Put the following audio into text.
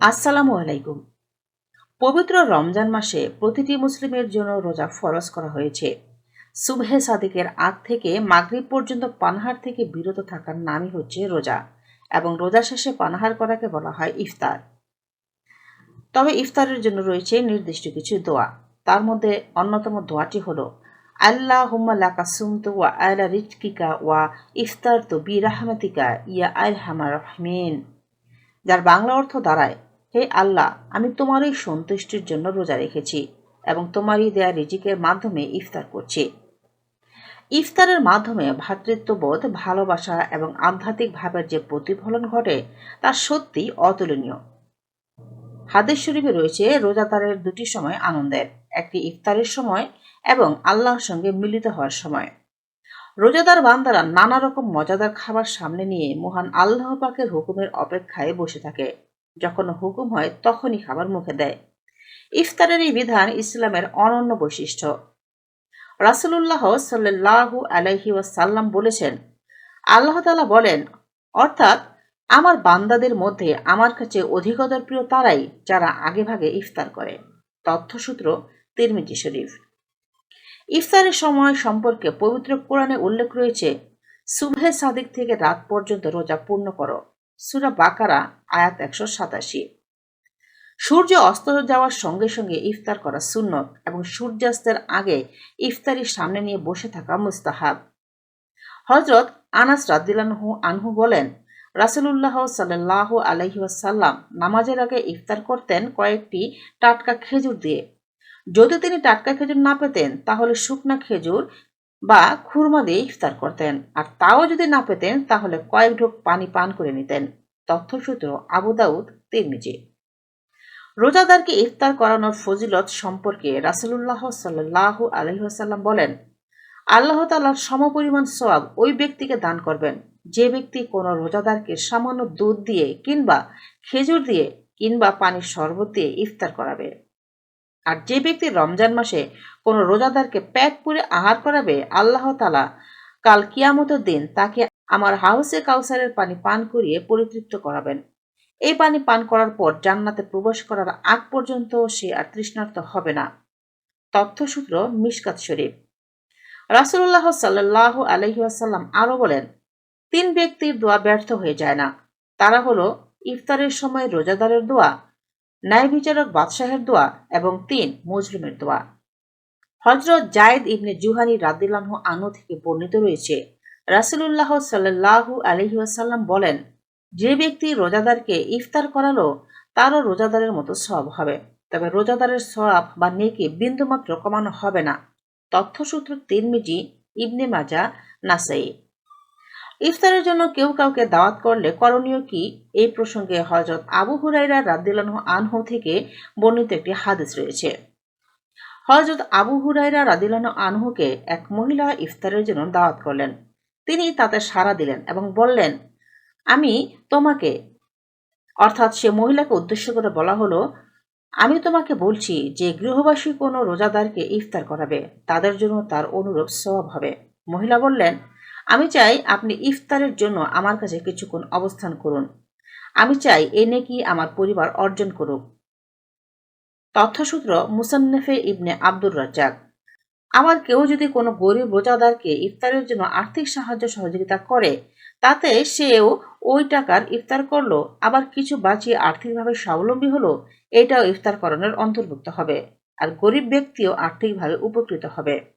আসসালামু আলাইকুম। পবিত্র রমজান মাসে প্রতিটি মুসলিমের জন্য রোজা ফরজ করা হয়েছে। সুবহে সাদিকের আগ থেকে মাগরিব পর্যন্ত পানাহার থেকে বিরত থাকার নামই হচ্ছে রোজা এবং রোজা শেষে পানাহার করাকে বলা হয় ইফতার। তবে ইফতারের জন্য রয়েছে নির্দিষ্ট কিছু দোয়া। তার মধ্যে অন্যতম দোয়াটি হলো আল্লাহ হুম্মা লাকা সুমতু ওয়া আলা রিজকিকা ওয়া ইফতার তো বি রাহমাতিকা ইয়া আল হামার রহমিন। যার বাংলা অর্থ দাঁড়ায় হে আল্লাহ, আমি তোমারই সন্তুষ্টির জন্য রোজা রেখেছি এবং তোমারই দেয়া রিজিকের মাধ্যমে ইফতার করছি। ইফতারের মাধ্যমে ভ্রাতৃত্ববোধ, ভালোবাসা এবং আধ্যাত্মিক ভাবের যে প্রতিফলন ঘটে, তা সত্যি অতুলনীয়। হাদিস শরীফে রয়েছে, রোজাদারের দুটি সময় আনন্দের, একটি ইফতারের সময় এবং আল্লাহর সঙ্গে মিলিত হওয়ার সময়। রোজাদার বান্দারা নানা রকম মজাদার খাবার সামনে নিয়ে মহান আল্লাহ পাকের হুকুমের অপেক্ষায় বসে থাকে। যখন হুকুম হয়, তখনই খাবার মুখে দেয়। ইফতারের এই বিধান ইসলামের অনন্য বৈশিষ্ট্য। রাসুলুল্লাহ সাল্লাহু আলাইহি ওয়াসাল্লাম বলেছেন, আল্লাহ তালা বলেন, অর্থাৎ আমার বান্দাদের মধ্যে আমার কাছে অধিকতর প্রিয় তারাই যারা আগেভাগে ইফতার করে। তথ্যসূত্র তিরমিজি শরীফ। ইফতারের সময় সম্পর্কে পবিত্র কোরআনে উল্লেখ রয়েছে, সুবহে সাদিক থেকে রাত পর্যন্ত রোজা পূর্ণ করো। সুরা বাকারা, আয়াত একশো সাতাশি। সূর্য অস্ত যাওয়ার সঙ্গে সঙ্গে ইফতার করা সুন্নত এবং সূর্যাস্তের আগে ইফতারির সামনে নিয়ে বসে থাকা মুস্তাহাব। হজরত আনাস রাদিলানহু আনহু বলেন, রাসুলুল্লাহ সাল্লাহ আলহিউসাল্লাম নামাজের আগে ইফতার করতেন কয়েকটি টাটকা খেজুর দিয়ে। যদি তিনি টাটকা খেজুর না পেতেন, তাহলে শুকনা খেজুর বা খুরমা দিয়ে ইফতার করতেন। আর তাও যদি না পেতেন, তাহলে কয়েক ঢোক পানি পান করে নিতেন। তথ্যসূত্র আবু দাউদ তিরমিজি। রোজাদারকে ইফতার করানোর ফজিলত সম্পর্কে রাসুলুল্লাহ সাল্লাহ আলহিহাসাল্লাম বলেন, আল্লাহ তালার সমপরিমাণ সোয়াব ওই ব্যক্তিকে দান করবেন। যে ব্যক্তি কোনো রোজাদারকে সামান্য দুধ দিয়ে কিংবা খেজুর দিয়ে কিংবা পানির শরবত দিয়ে ইফতার করাবে। আর যে ব্যক্তি রমজান মাসে কোনো রোজাদারকে পেট পুরে আহার করাবে, আল্লাহ তালা কাল কিয়ামতের দিন তাকে আমার হাউসে কাউসারের পানি পান করিয়ে পরিতৃপ্ত করাবেন। এই পানি পান করার পর জান্নাতে প্রবেশ করার আগ পর্যন্ত সে আর তৃষ্ণার্ত হবে না। তথ্যসূত্র মিসকাত শরীফ। রাসুল্লাহ সাল্লাহ আলহিহাসাল্লাম আরও বলেন, তিন ব্যক্তির দোয়া ব্যর্থ হয়ে যায় না। তারা হলো ইফতারের সময় রোজাদারের দোয়া ন্যায় বিচারক বাদশাহের দোয়া এবং তিন মজলুমের দোয়া। হজরত জায়দ ইবনে জুহানি রাদিল্লাহ আনু থেকে বর্ণিত রয়েছে, রাসুলুল্লাহ সাল্লাহু আলহিউসাল্লাম বলেন, যে ব্যক্তি রোজাদারকে ইফতার করালো, তারও রোজাদারের মতো সব হবে। তবে রোজাদারের সব বা নেকি বিন্দুমাত্র কমানো হবে না। তথ্যসূত্র তিরমিজি, ইবনে মাজা নাসাই। ইফতারের জন্য কেউ কাউকে দাওয়াত করলে করণীয় কি? এই প্রসঙ্গে হজরত আবু হুরাইরা রাদ্দিলানহ আনহু থেকে বর্ণিত একটি হাদিস রয়েছে। হজরত আবু হুরাইরা রাদিলানহ আনহুকে এক মহিলা ইফতারের জন্য দাওয়াত করলেন। তিনি তাতে সাড়া দিলেন এবং বললেন, আমি তোমাকে, অর্থাৎ সে মহিলাকে উদ্দেশ্য করে বলা হলো, আমি তোমাকে বলছি যে গৃহবাসী কোনো রোজাদারকে ইফতার করাবে, তাদের জন্য তার অনুরূপ স্বভাব হবে। মহিলা বললেন আমি চাই আপনি ইফতারের জন্য আমার কাছে কিছুক্ষণ অবস্থান করুন। আমি চাই এ নেকি আমার পরিবার অর্জন করুক। তথ্যসূত্র মুসান্নেফে ইবনে আব্দুর রাজ্জাক। আমার কেউ যদি কোনো গরিব রোজাদারকে ইফতারের জন্য আর্থিক সাহায্য সহযোগিতা করে, তাতে সেও ওই টাকার ইফতার করল, আবার কিছু বাঁচিয়ে আর্থিকভাবে স্বাবলম্বী হলো, এটাও ইফতার করানোর অন্তর্ভুক্ত হবে, আর গরিব ব্যক্তিও আর্থিকভাবে উপকৃত হবে।